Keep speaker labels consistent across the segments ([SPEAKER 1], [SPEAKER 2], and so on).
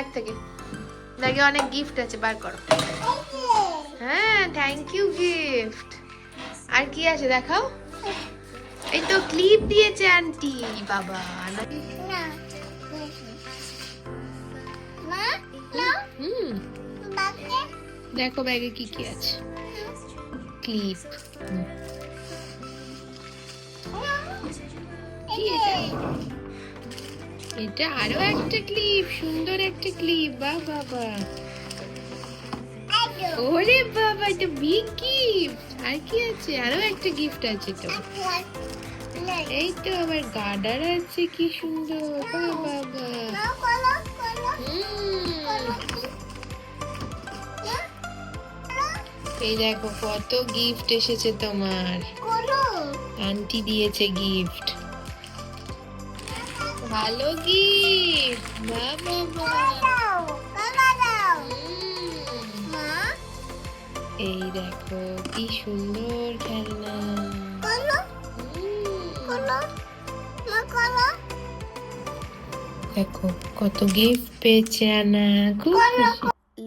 [SPEAKER 1] Bag থেকে। ব্যাগে অনেক গিফট আছে, বার করো। হ্যাঁ থ্যাংক ইউ গিফট আর কি আছে দেখাও? এই তো ক্লিপ দিয়েছে আন্টি বাবা। দেখো ব্যাগে কি কি আছে। ক্লিপ কি এটা আরও একটা ক্লিপ সুন্দর একটা ক্লিপ বা বাবা। ওরে বাবা এটা বিগ গিফট আর কি আছে? আরও একটা গিফট আছে তো। এই তো আবার গার্ডার আছে কি সুন্দর বা বাবা। এই দেখো কত গিফট এসেছে তোমার। আন্টি দিয়েছে গিফট ভালো গিফট। বাবা এই দেখো কি সুন্দর খেলনা।
[SPEAKER 2] কলো?
[SPEAKER 1] হুম,
[SPEAKER 2] কলো? মা কলো?
[SPEAKER 1] দেখো কত গিফট পেয়েছে আনা। খুব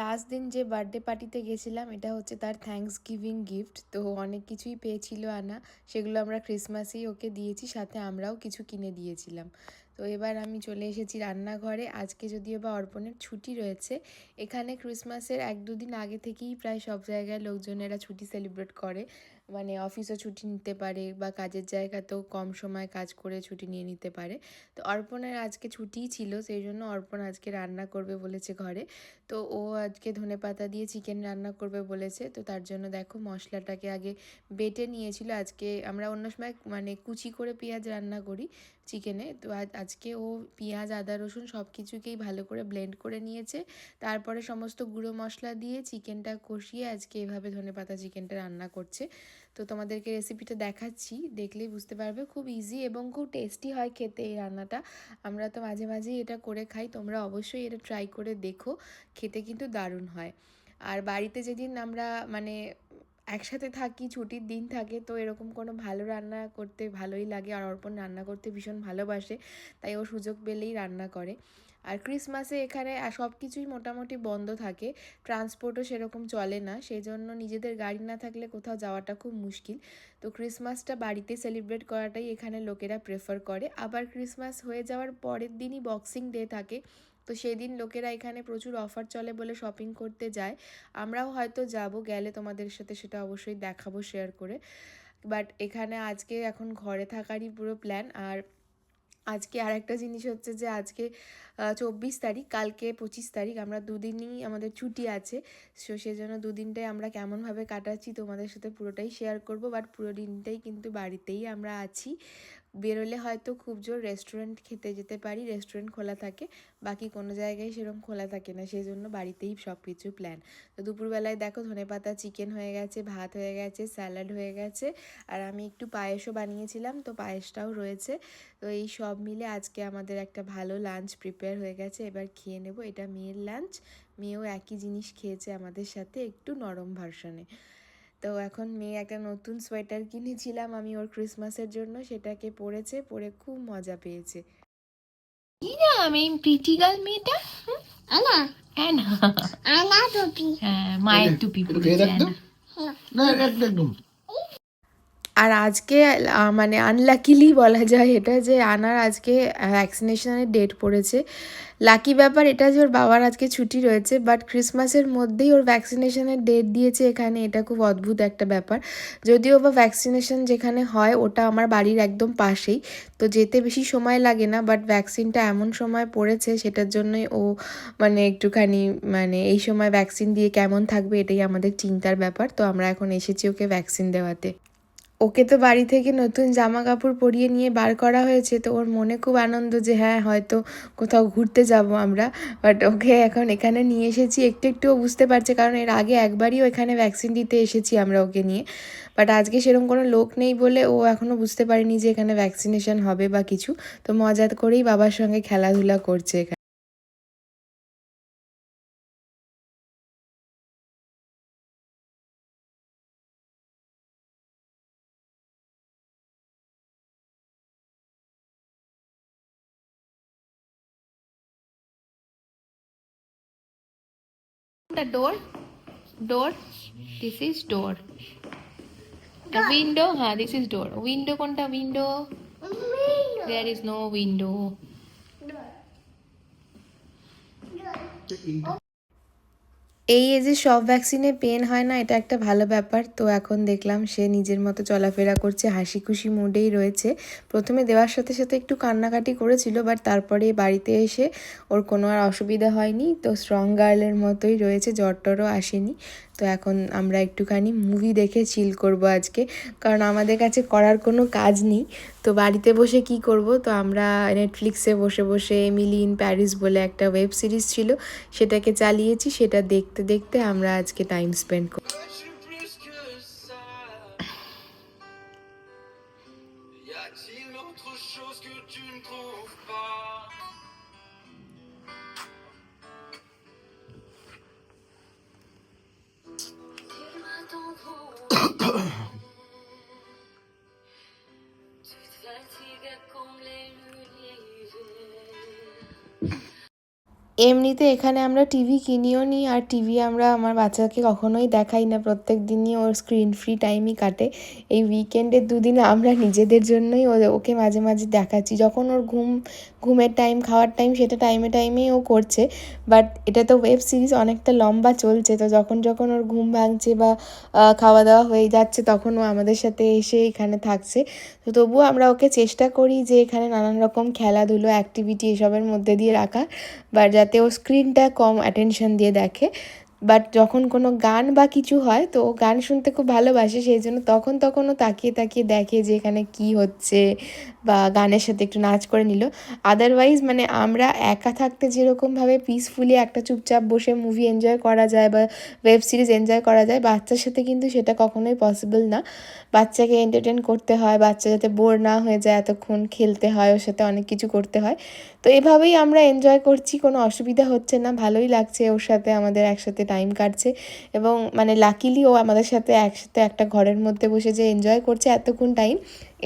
[SPEAKER 1] লাস্ট দিন যে বার্থডে পার্টিতে গেছিলাম এটা হচ্ছে তার থ্যাঙ্কস গিভিং গিফট তো অনেক কিছুই পেয়েছিল আনা। সেগুলো আমরা ক্রিসমাসেই ওকে দিয়েছি সাথে আমরাও কিছু কিনে দিয়েছিলাম। তো এবার আমি চলে এসেছি রান্নাঘরে। আজকে যদিও বা অর্পণের ছুটি রয়েছে, এখানে ক্রিসমাসের এক দুদিন আগে থেকেই প্রায় সব জায়গায় লোকজনেরা ছুটি সেলিব্রেট করে। মানে অফিসও ছুটি নিতে পারে বা কাজের জায়গাতেও কম সময় কাজ করে ছুটি নিয়ে নিতে পারে। তো অর্পণের আজকে ছুটিই ছিল, সেই জন্য অর্পণ আজকে রান্না করবে বলেছে ঘরে। তো ও আজকে ধনে পাতা দিয়ে চিকেন রান্না করবে বলেছে। তো তার জন্য দেখো মশলাটাকে আগে বেটে নিয়েছিল। আজকে আমরা অন্য সময় মানে কুচি করে পেঁয়াজ রান্না করি চিকেনে। তো আজ আজকে ও পেঁয়াজ, আদা, রসুন সব কিছুকেই ভালো করে ব্লেন্ড করে নিয়েছে। তারপরে সমস্ত গুঁড়ো মশলা দিয়ে চিকেনটা কষিয়ে আজকে এভাবে ধনে পাতা চিকেনটা রান্না করছে। তো তোমাদেরকে রেসিপিটা দেখাচ্ছি, দেখলেই বুঝতে পারবে। খুব ইজি এবং খুব টেস্টি হয় খেতে এই রান্নাটা। আমরা তো মাঝে মাঝেই এটা করে খাই, তোমরা অবশ্যই এটা ট্রাই করে দেখো, খেতে কিন্তু দারুণ হয়। আর বাড়িতে যেদিন আমরা মানে একসাথে থাকি, ছুটির দিন থাকে, তো এরকম কোনো ভালো রান্না করতে ভালোই লাগে আর অর্পণ রান্না করতে ভীষণ ভালোবাসে, তাই ও সুযোগ পেলেই রান্না করে। আর ক্রিসমাসে এখানে সব কিছুই মোটামুটি বন্ধ থাকে ট্রান্সপোর্টও সেরকম চলে না সেই জন্য নিজেদের গাড়ি না থাকলে কোথাও যাওয়াটা খুব মুশকিল। তো ক্রিসমাসটা বাড়িতে সেলিব্রেট করাটাই এখানে লোকেরা প্রেফার করে। আবার ক্রিসমাস হয়ে যাওয়ার পরের দিনই বক্সিং ডে থাকে তো সেদিন লোকেরা এখানে প্রচুর অফার চলে বলে শপিং করতে যায়। আমরাও হয়তো যাব, গেলে তোমাদের সাথে সেটা অবশ্যই দেখাবো শেয়ার করে। বাট এখানে আজকে এখন ঘরে থাকারই পুরো প্ল্যান আর আজকে আর একটা জিনিস হচ্ছে যে, আজকে চব্বিশ তারিখ, কালকে পঁচিশ তারিখ আমরা দুদিনই আমাদের ছুটি আছে। সো সেজন্য দুদিনটাই আমরা কেমনভাবে কাটাচ্ছি তোমাদের সাথে পুরোটাই শেয়ার করব বাট পুরো দিনটাই কিন্তু বাড়িতেই আমরা আছি। বেরোলে হয়তো খুব জোর রেস্টুরেন্ট খেতে যেতে পারি রেস্টুরেন্ট খোলা থাকে, বাকি কোনো জায়গায় সেরকম খোলা থাকে না সেই জন্য বাড়িতেই সব কিছু প্ল্যান তো দুপুরবেলায় দেখো ধনেপাতা চিকেন হয়ে গেছে, ভাত হয়ে গেছে স্যালাড হয়ে গেছে, আর আমি একটু পায়েসও বানিয়েছিলাম, তো পায়েসটাও রয়েছে। তো এই সব মিলে আজকে আমাদের একটা ভালো লাঞ্চ প্রিপেয়ার হয়ে গেছে এবার খেয়ে নেব। এটা মেয়ের লাঞ্চ মেয়েও একই জিনিস খেয়েছে আমাদের সাথে একটু নরম ভার্সনে তো এখন মেয়ে একটা নতুন সোয়েটার কিনেছিলাম আমি ওর ক্রিসমাসের জন্য সেটাকে পরেছে পরে খুব মজা পেয়েছে। কি নাম এই প্রিটি গার্ল মেয়েটা
[SPEAKER 2] আনা।
[SPEAKER 1] অ্যানা
[SPEAKER 2] আনা টুপি।
[SPEAKER 1] হ্যাঁ মায়ের টুপি পরেছে।
[SPEAKER 3] না একদম।
[SPEAKER 1] আর আজকে মানে আনলাকিলি বলা যায় এটা যে আনার আজকে ভ্যাকসিনেশনের ডেট পড়েছে। লাকি ব্যাপার এটা যে ওর বাবার আজকে ছুটি রয়েছে বাট ক্রিসমাসের মধ্যেই ওর ভ্যাকসিনেশনের ডেট দিয়েছে এখানে, এটা খুব অদ্ভুত একটা ব্যাপার। যদিও বা ভ্যাকসিনেশন যেখানে হয়, ওটা আমার বাড়ির একদম পাশেই, তো যেতে বেশি সময় লাগে না বাট ভ্যাকসিনটা এমন সময় পড়েছে, সেটার জন্যই ও মানে একটুখানি মানে এই সময় ভ্যাকসিন দিয়ে কেমন থাকবে এটাই আমাদের চিন্তার ব্যাপার, তো আমরা এখন এসেছি ওকে ভ্যাকসিন দেওয়াতে। ওকে তো বাড়ি থেকে নতুন জামা কাপড় পরিয়ে নিয়ে বার করা হয়েছে, তো ওর মনে খুব আনন্দ যে হ্যাঁ হয়তো কোথাও ঘুরতে যাব আমরা। বাট ওকে এখন এখানে নিয়ে এসেছি, একটু একটুও বুঝতে পারছে, কারণ এর আগে একবারইও এখানে ভ্যাকসিন দিতে এসেছি আমরা ওকে নিয়ে। বাট আজকে সেরকম কোনো লোক নেই বলে ও এখনও বুঝতে পারেনি যে এখানে ভ্যাকসিনেশন হবে বা কিছু। তো মজা করেই বাবার সঙ্গে খেলাধুলা করছে এখানে। the door. Door. This is door. The window ha huh? this is door. Window konta window? There is no window. এই এজে সব ভ্যাকসিনে পেন হয় না, এটা একটা ভালো ব্যাপার। তো এখন দেখলাম সে নিজের মতো চলাফেরা করছে হাসি খুশি মুডেই রয়েছে। প্রথমে দেওয়ার সাথে সাথে একটু কান্নাকাটি করেছিল বাট তারপরে বাড়িতে এসে ওর কোনো আর অসুবিধা হয়নি। তো স্ট্রং গার্লের মতোই রয়েছে জ্বর টরও আসেনি। তো এখন আমরা একটুখানি মুভি দেখে চিল করব আজকে। কারণ আমাদের কাছে করার কোনো কাজ নেই। তো বাড়িতে বসে কি করব? তো আমরা নেটফ্লিক্সে বসে বসে এমিলি ইন প্যারিস বলে একটা ওয়েব সিরিজ ছিল, সেটাকে চালিয়েছি, সেটা দেখতে দেখতে আমরা আজকে টাইম স্পেন্ড করি
[SPEAKER 3] Je suis plus que ça. Y a-t-il autre chose que tu ne trouves pas?
[SPEAKER 4] Thank you.
[SPEAKER 1] এমনিতে এখানে আমরা টিভি কিনিও নিই আর টিভি আমরা আমার বাচ্চাকে কখনোই দেখাই না। প্রত্যেক দিনই ওর স্ক্রিন ফ্রি টাইমই কাটে। এই উইকেন্ডের দুদিন আমরা নিজেদের জন্যই ওকে মাঝে মাঝে দেখাচ্ছি। যখন ওর ঘুম, ঘুমের টাইম খাওয়ার টাইম সেটা টাইমে টাইমেই ও করছে। বাট এটা তো ওয়েব সিরিজ অনেকটা লম্বা চলছে। তো যখন যখন ওর ঘুম ভাঙছে বা খাওয়া দাওয়া হয়ে যাচ্ছে, তখন ও আমাদের সাথে এসে এখানে থাকছে। তো তবুও আমরা ওকে চেষ্টা করি যে এখানে নানান রকম খেলাধুলো অ্যাক্টিভিটি এসবের মধ্যে দিয়ে রাখা। বা যাতে ও স্ক্রিনটা কম অ্যাটেনশন দিয়ে দেখে। বাট যখন কোনো গান বা কিছু হয়, তো ও গান শুনতে খুব ভালোবাসে, সেই জন্য তখন তখন ও তাকিয়ে তাকিয়ে দেখে যে এখানে কি হচ্ছে বা গানের সাথে একটু নাচ করে নিল। আদারওয়াইজ মানে আমরা একা থাকতে যেরকমভাবে পিসফুলি একটা চুপচাপ বসে মুভি এনজয় করা যায় বা ওয়েব সিরিজ এনজয় করা যায়, বাচ্চার সাথে কিন্তু সেটা কখনোই পসিবল না। বাচ্চাকে এন্টারটেন করতে হয়, বাচ্চা যাতে বোর না হয়ে যায়, এতক্ষণ খেলতে হয়, ওর সাথে অনেক কিছু করতে হয়। তো এভাবেই আমরা এনজয় করছি, কোনো অসুবিধা হচ্ছে না, ভালোই লাগছে ওর সাথে আমাদের একসাথে টাইম কাটছে। এবং মানে লাকিলি ও আমাদের সাথে একসাথে একটা ঘরের মধ্যে বসে যে এনজয় করছে এতক্ষণ টাইম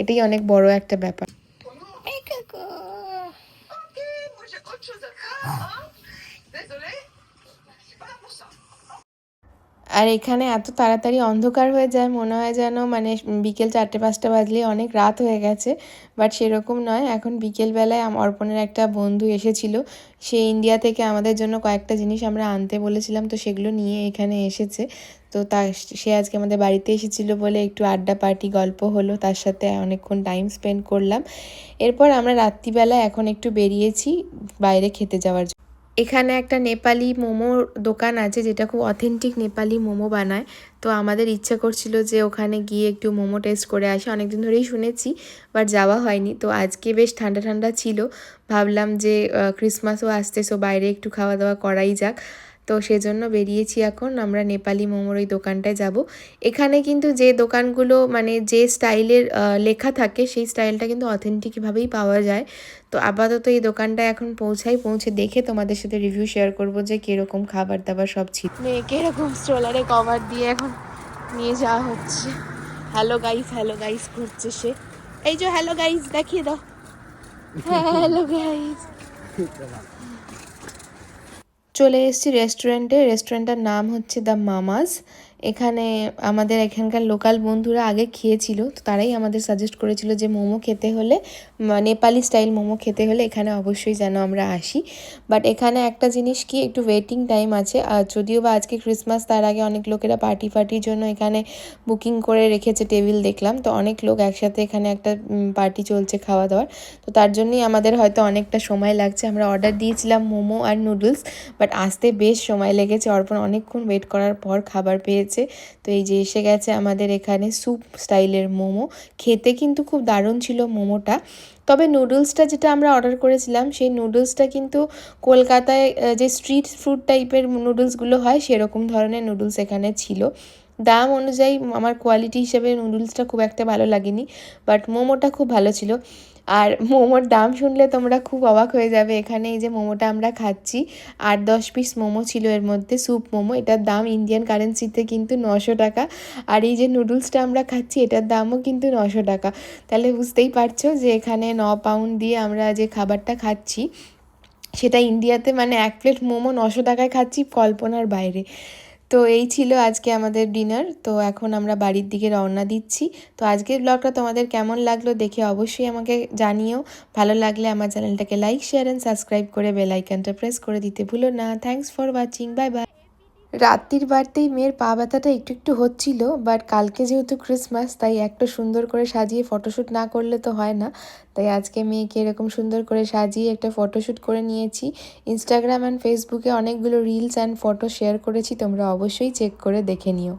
[SPEAKER 1] এটাই অনেক বড় একটা ব্যাপার। আর এখানে এত তাড়াতাড়ি অন্ধকার হয়ে যায়, মনে হয় যেন মানে বিকেল চারটে পাঁচটা বাজলে অনেক রাত হয়ে গেছে। বাট সেরকম নয়, এখন বিকেলবেলায় অর্পণের একটা বন্ধু এসেছিল। সে ইন্ডিয়া থেকে আমাদের জন্য কয়েকটা জিনিস আমরা আনতে বলেছিলাম, তো সেগুলো নিয়ে এখানে এসেছে। তো তা সে আজকে আমাদের বাড়িতে এসেছিল বলে একটু আড্ডা পার্টি, গল্প হলো, তার সাথে অনেকক্ষণ টাইম স্পেন্ড করলাম। এরপর আমরা রাত্রিবেলা এখন একটু বেরিয়েছি, বাইরে খেতে যাওয়ার জন্য। এখানে একটা নেপালি মোমো দোকান আছে, যেটা খুব অথেন্টিক নেপালি মোমো বানায়। তো আমাদের ইচ্ছা করছিল যে ওখানে গিয়ে একটু মোমো টেস্ট করে আসি। অনেকদিন ধরেই শুনেছি বাট যাওয়া হয়নি। তো আজকে বেশ ঠান্ডা ঠান্ডা ছিল। ভাবলাম যে ক্রিসমাসও আসতে সো বাইরে একটু খাওয়া দাওয়া করাই যাক। তো সেজন্য বেরিয়েছি এখন। আমরা নেপালি মোমোর ওই দোকানটায় যাব। এখানে কিন্তু যে দোকানগুলো মানে যে স্টাইলের লেখা থাকে সেই স্টাইলটা কিন্তু অথেন্টিকভাবেই পাওয়া যায়। তো আপাতত এই দোকানটা এখন পৌঁছাই পৌঁছে দেখে তোমাদের সাথে রিভিউ শেয়ার করব যে কীরকম খাবার দাবার সব ছিল। মেয়েকে এরকম স্ট্রলারে কভার দিয়ে এখন নিয়ে যাওয়া হচ্ছে। হ্যালো গাইস হ্যালো গাইস করছে সে। এই যে হ্যালো গাইস দেখিয়ে দাও। হ্যালো গাইস চলে এসেছি রেস্টুরেন্টে রেস্টুরেন্টটার নাম হচ্ছে দ্য মামাস এখানে আমাদের এখানকার লোকাল বন্ধুরা আগে খেয়েছিল, তো তারাই আমাদের সাজেস্ট করেছিল যে মোমো খেতে হলে নেপালি স্টাইল মোমো খেতে হলে এখানে অবশ্যই যেন আমরা আসি। বাট এখানে একটা জিনিস কি, একটু ওয়েটিং টাইম আছে। আর যদিও বা আজকে ক্রিসমাস তার আগে অনেক লোকেরা পার্টি ফার্টির জন্য এখানে বুকিং করে রেখেছে টেবিল দেখলাম, তো অনেক লোক একসাথে এখানে একটা পার্টি চলছে খাওয়া দাওয়ার। তো তার জন্যই আমাদের হয়তো অনেকটা সময় লাগছে। আমরা অর্ডার দিয়েছিলাম মোমো আর নুডলস বাট আসতে বেশ সময় লেগেছে। অর্পণ অনেকক্ষণ ওয়েট করার পর খাবার পেয়েছে। তো এই যে এসে গেছে আমাদের এখানে স্যুপ স্টাইলের মোমো। খেতে কিন্তু খুব দারুণ ছিল মোমোটা। তবে নুডলসটা যেটা আমরা অর্ডার করেছিলাম, সেই নুডলসটা কিন্তু কলকাতায় যে স্ট্রিট ফুড টাইপের নুডলসগুলো হয়, সেরকম ধরনের নুডলস এখানে ছিল। দাম অনুযায়ী, আমার কোয়ালিটি হিসেবে নুডলসটা খুব একটা ভালো লাগেনি বাট মোমোটা খুব ভালো ছিল। আর মোমোর দাম শুনলে তোমরা খুব অবাক হয়ে যাবে। এখানে এই যে মোমোটা আমরা খাচ্ছি, আট দশ পিস মোমো ছিল এর মধ্যে, স্যুপ মোমো। এটার দাম ইন্ডিয়ান কারেন্সিতে কিন্তু নশো টাকা। আর এই যে নুডলসটা আমরা খাচ্ছি, এটার দামও কিন্তু নশো টাকা। তাহলে বুঝতেই পারছ যে এখানে ন পাউন্ড দিয়ে আমরা যে খাবারটা খাচ্ছি, সেটা ইন্ডিয়াতে মানে এক প্লেট মোমো নশো টাকায় খাচ্ছি কল্পনার বাইরে। তো এই ছিল আজকে আমাদের ডিনার। তো এখন আমরা বাড়ির দিকে রওনা দিচ্ছি। তো আজকের ব্লগটা তোমাদের কেমন লাগল দেখে অবশ্যই আমাকে জানিও। ভালো লাগলে আমার চ্যানেলটাকে লাইক, শেয়ার অ্যান্ড সাবস্ক্রাইব করে বেল আইকনটা প্রেস করে দিতে ভুলো না। Thanks for watching bye bye রাত্রির বাড়তেই মেয়ের পা ব্যথাটা একটু একটু হচ্ছিল বাট কালকে যেহেতু ক্রিসমাস তাই একটা সুন্দর করে সাজিয়ে ফটোশ্যুট না করলে তো হয় না। তাই আজকে মেয়েকে এরকম সুন্দর করে সাজিয়ে একটা ফটোশ্যুট করে নিয়েছি। ইনস্টাগ্রাম অ্যান্ড ফেসবুকে অনেকগুলো রিলস অ্যান্ড ফটো শেয়ার করেছি, তোমরা অবশ্যই চেক করে দেখে নিও।